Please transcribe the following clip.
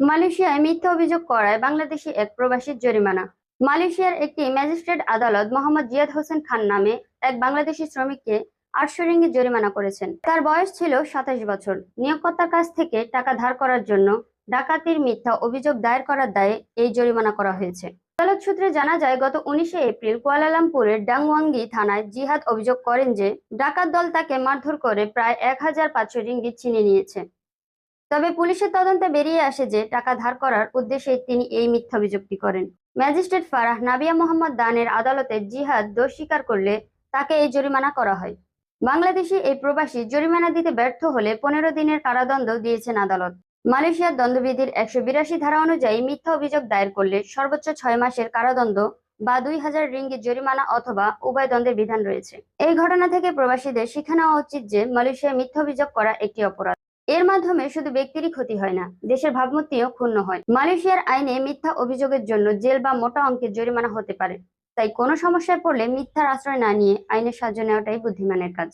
মালয়েশিয়ায় মিথ্যা অভিযোগ করায় বাংলাদেশি এক প্রবাসীর জরিমানা। মালয়েশিয়ার একটি ম্যাজিস্ট্রেট আদালত মোহাম্মদ জিয়াদ হোসেন খান নামে এক বাংলাদেশি শ্রমিককে আটশো রিঙ্গিত জরিমানা করেছেন। তার বয়স ছিল সাতাশ বছর। নিয়োগকর্তার কাছ থেকে টাকা ধার করার জন্য ডাকাতির মিথ্যা অভিযোগ দায়ের করার দায়ে এই জরিমানা করা হয়েছে। আদালত সূত্রে জানা যায়, গত উনিশে এপ্রিল কুয়ালালামপুরের ডাংওয়াঙ্গি থানায় জিহাদ অভিযোগ করেন যে ডাকাত দল তাকে মারধর করে প্রায় এক হাজার পাঁচশো রিঙ্গিত ছিনিয়ে নিয়েছে। তবে পুলিশের তদন্তে বেরিয়ে আসে যে টাকা ধার করার উদ্দেশ্যে তিনি এই মিথ্যা অভিযোগটি করেন। ম্যাজিস্ট্রেট ফারাহ নাবিয়া মোহাম্মদ দানের আদালতে জিহাদ দোষ স্বীকার করলে তাকে এই জরিমানা করা হয়। বাংলাদেশে এই প্রবাসী জরিমানা দিতে ব্যর্থ হলে পনেরো দিনের কারাদণ্ড দিয়েছেন আদালত। মালয়েশিয়ার দণ্ডবিধির একশো বিরাশি ধারা অনুযায়ী মিথ্যা অভিযোগ দায়ের করলে সর্বোচ্চ ছয় মাসের কারাদণ্ড বা দুই হাজার রিঙ্গিত জরিমানা অথবা উভয় দণ্ডের বিধান রয়েছে। এই ঘটনা থেকে প্রবাসীদের শিক্ষা নেওয়া উচিত যে মালয়েশিয়ায় মিথ্যা অভিযোগ করা একটি অপরাধ। এর মাধ্যমে শুধু ব্যক্তিরই ক্ষতি হয় না, দেশের ভাবমূর্তিও ক্ষুণ্ণ হয়। মালয়েশিয়ার আইনে মিথ্যা অভিযোগের জন্য জেল বা মোটা অঙ্কের জরিমানা হতে পারে, তাই কোনো সমস্যায় পড়লে মিথ্যার আশ্রয় না নিয়ে আইনের সাহায্য নেওয়াটাই বুদ্ধিমানের কাজ।